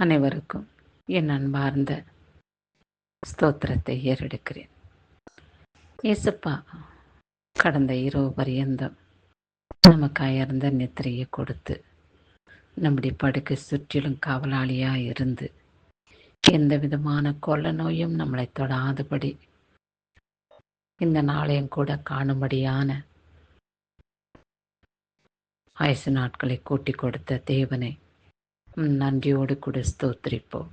அனைவருக்கும் என் அன்பார்ந்த ஸ்தோத்திரத்தை ஏறெடுக்கிறேன். ஏசப்பா கடந்த இரவு பரியந்தம் நமக்காயிருந்த நித்திரையை கொடுத்து நம்முடைய படுக்கை சுற்றிலும் காவலாளியாக இருந்து எந்த விதமான கொள்ள நோயும் நம்மளை தொடாதபடி இந்த நாளையும் கூட காணும்படியான ஆயுசு நாட்களை கூட்டி கொடுத்த தேவனை நன்றியோடு கூட ஸ்தோத்திரிப்போம்.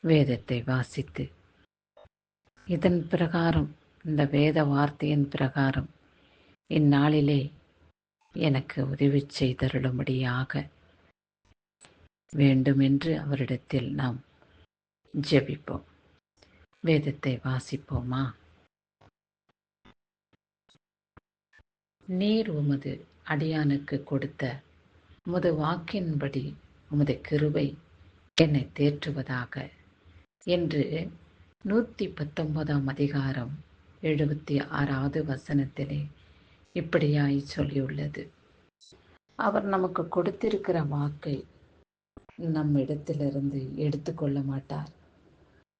வேதத்தை வாசித்து. இதன் பிரகாரம் இந்த வேத வார்த்தையின் பிரகாரம் இந்நாளிலே எனக்கு உதவி செய்தருளும்படியாக வேண்டுமென்று அவரிடத்தில் நாம் ஜெபிப்போம். வேதத்தை வாசிப்போமா? நீர் உமது அடியானுக்கு கொடுத்த உமது வாக்கின்படி உமது கிருவை என்னை தேற்றுவதாக. என்று நூற்றி பத்தொன்பதாம் அதிகாரம் எழுபத்தி ஆறாவது வசனத்திலே இப்படியாய் சொல்லியுள்ளது. அவர் நமக்கு கொடுத்திருக்கிற வாக்கை நம் இடத்திலிருந்து எடுத்துக்கொள்ள மாட்டார்.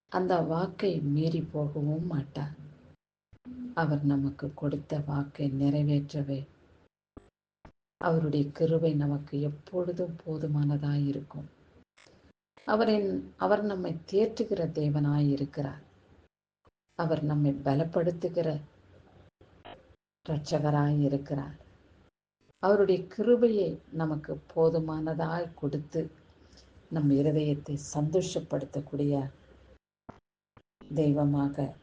அந்த வாக்கை மீறி போகவும் மாட்டார். அவர் நமக்கு கொடுத்த வாக்கை நிறைவேற்றவே அவருடைய கிருபை நமக்கு எப்பொழுதும் போதுமானதாய் இருக்கும். அவரின் அவர் நம்மை தேற்றுகிற தேவனாய் இருக்கிறார். அவர் நம்மை பலப்படுத்துகிற இரட்சகராய் இருக்கிறார். அவருடைய கிருபையை நமக்கு போதுமானதாய் கொடுத்து நம் இருதயத்தை சந்தோஷப்படுத்தக்கூடிய தெய்வமாக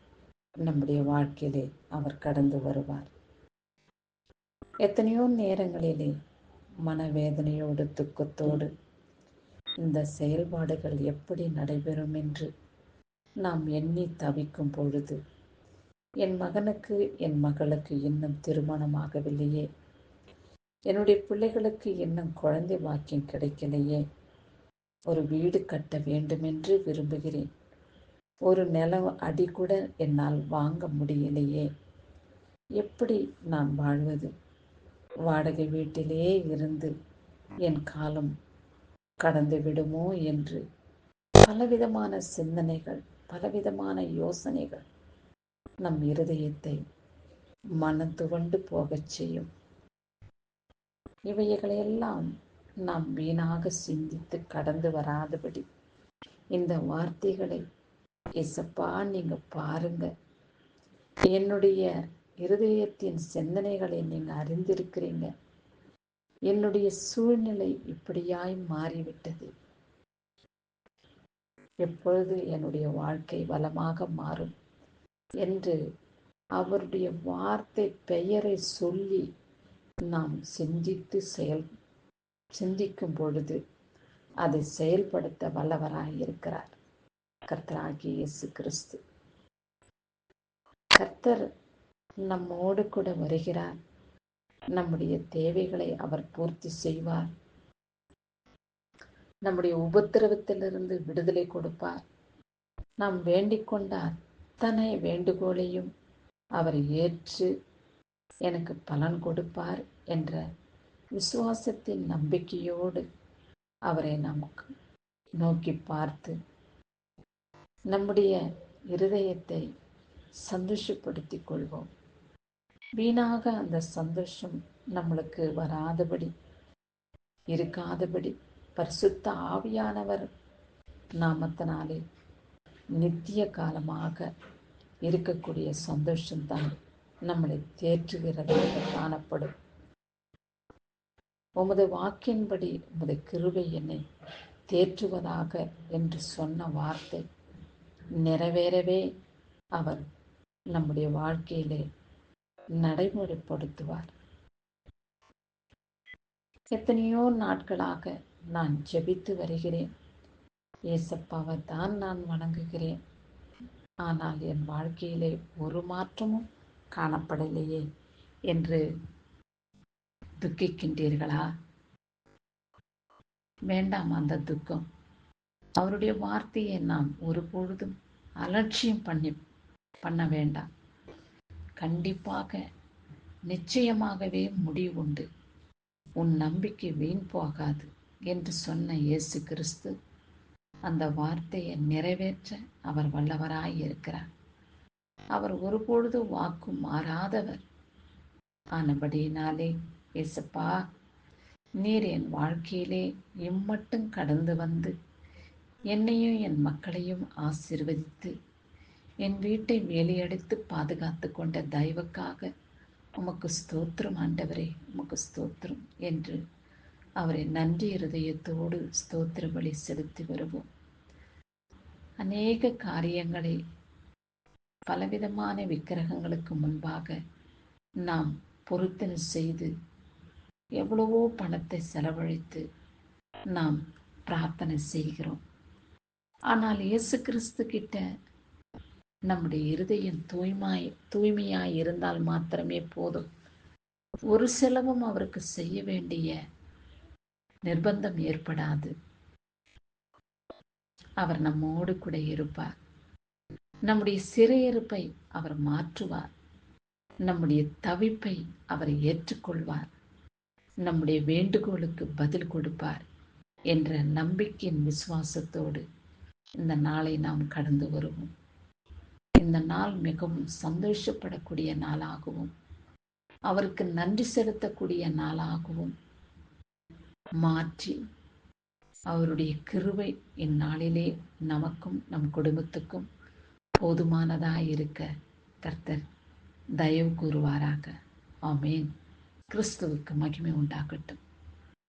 நம்முடைய வாழ்க்கையிலே அவர் கடந்து வருவார். எத்தனையோ நேரங்களிலே மனவேதனையோடு துக்கத்தோடு இந்த செயல்பாடுகள் எப்படி நடைபெறும் என்று நாம் எண்ணி தவிக்கும் பொழுது என் மகனுக்கு என் மகளுக்கு இன்னும் திருமணமாகவில்லையே. என்னுடைய பிள்ளைகளுக்கு இன்னும் குழந்தை வாக்கியம் கிடைக்கலையே. ஒரு வீடு கட்ட வேண்டுமென்று விரும்புகிறேன். ஒரு நிலம் அடி கூட என்னால் வாங்க முடியலையே. எப்படி நான் வாழ்வது? வாடகை வீட்டிலே இருந்து என் காலம் கடந்து விடுமோ என்று பலவிதமான சிந்தனைகள் பலவிதமான யோசனைகள் நம் இருதயத்தை மனம் துவண்டு போகச் செய்யும். இவைகளையெல்லாம் நாம் வீணாக சிந்தித்து கடந்து வராதபடி இந்த வார்த்தைகளை எசப்பா நீங்க பாருங்க. என்னுடைய இருதயத்தின் சிந்தனைகளை நீங்கள் அறிந்திருக்கிறீங்க. என்னுடைய சூழ்நிலை இப்படியாய் மாறிவிட்டது. எப்பொழுது என்னுடைய வாழ்க்கை வளமாக மாறும் என்று அவருடைய வார்த்தை பெயரை சொல்லி நாம் சிந்தித்து செயல் சிந்திக்கும் பொழுது அதை செயல்படுத்த வல்லவராய் இருக்கிறார். கர்த்தராகிய இயேசு கிறிஸ்து. கர்த்தர் நம்மோடு கூட வருகிறார். நம்முடைய தேவைகளை அவர் பூர்த்தி செய்வார். நம்முடைய உபத்திரவத்திலிருந்து விடுதலை கொடுப்பார். நாம் வேண்டிக்கொண்ட அத்தனை வேண்டுகோளையும் அவர் ஏற்று எனக்கு பலன் கொடுப்பார் என்ற விசுவாசத்தின் நம்பிக்கையோடு அவரை நமக்கு நோக்கி பார்த்து நம்முடைய இருதயத்தை சந்தோஷப்படுத்திக் கொள்வோம். வீணாக அந்த சந்தோஷம் நம்மளுக்கு வராதபடி இருக்காதபடி பரிசுத்த ஆவியானவர் நாமத்தினாலே நித்திய காலமாக இருக்கக்கூடிய சந்தோஷம்தான் நம்மளை தேற்றுகிறதாக காணப்படும். உமது வாக்கின்படி உமது கிருவை என்னை தேற்றுவதாக என்று சொன்ன வார்த்தை நிறைவேறவே அவர் நம்முடைய வாழ்க்கையிலே நடைமுறைப்படுத்துவார். எத்தனையோ நாட்களாக நான் ஜெபித்து வருகிறேன். ஏசப்பாவை தான் நான் வணங்குகிறேன். ஆனால் என் வாழ்க்கையிலே ஒரு மாற்றமும் காணப்படலையே என்று துக்கிக்கின்றீர்களா? வேண்டாம் அந்த துக்கம். அவருடைய வார்த்தையை நாம் ஒருபொழுதும் அலட்சியம் பண்ணி பண்ண வேண்டாம். கண்டிப்பாக நிச்சயமாகவே முடிவுண்டு. உன் நம்பிக்கை வீண் போகாது என்று சொன்ன இயேசு கிறிஸ்து அந்த வார்த்தையை நிறைவேற்ற அவர் வல்லவராய் இருக்கிறார். அவர் ஒருபொழுது வாக்கு மாறாதவர். ஆனபடியினாலே இயேசப்பா நீர் என் வாழ்க்கையிலே இம்மட்டும் கடந்து வந்து என்னையும் என் மக்களையும் ஆசிர்வதித்து என் வீட்டை மேலையடித்து பாதுகாத்து கொண்ட தயவுக்காக உமக்கு ஸ்தோத்திரம் ஆண்டவரே உமக்கு ஸ்தோத்திரம் என்று அவரை நன்றி இருதயத்தோடு ஸ்தோத்திர வழி செலுத்தி வருவோம். அநேக காரியங்களை பலவிதமான விக்கிரகங்களுக்கு முன்பாக நாம் பொருத்தனை செய்து எவ்வளவோ பணத்தை செலவழித்து நாம் பிரார்த்தனை செய்கிறோம். ஆனால் இயேசு கிறிஸ்து கிட்ட நம்முடைய இருதயம் தூய்மாய் தூய்மையாய் இருந்தால் மாத்திரமே போதும். ஒரு செலவும் அவருக்கு செய்ய வேண்டிய நிர்பந்தம் ஏற்படாது. அவர் நம்மோடு கூட இருப்பார். நம்முடைய சிறையிருப்பை அவர் மாற்றுவார். நம்முடைய தவிப்பை அவர் ஏற்றுக்கொள்வார். நம்முடைய வேண்டுகோளுக்கு பதில் கொடுப்பார் என்ற நம்பிக்கையின் விசுவாசத்தோடு இந்த நாளை நாம் கடந்து வருவோம். இந்த நாள் மிகவும் சந்தோஷப்படக்கூடிய நாளாகவும் அவருக்கு நன்றி செலுத்தக்கூடிய நாளாகவும் மாற்றி அவருடைய கிருவை இந்நாளிலே நமக்கும் நம் குடும்பத்துக்கும் போதுமானதாக இருக்க கர்த்தர் தயவு கூறுவாராக. ஆமேன். கிறிஸ்துவுக்கு மகிமை உண்டாகட்டும்.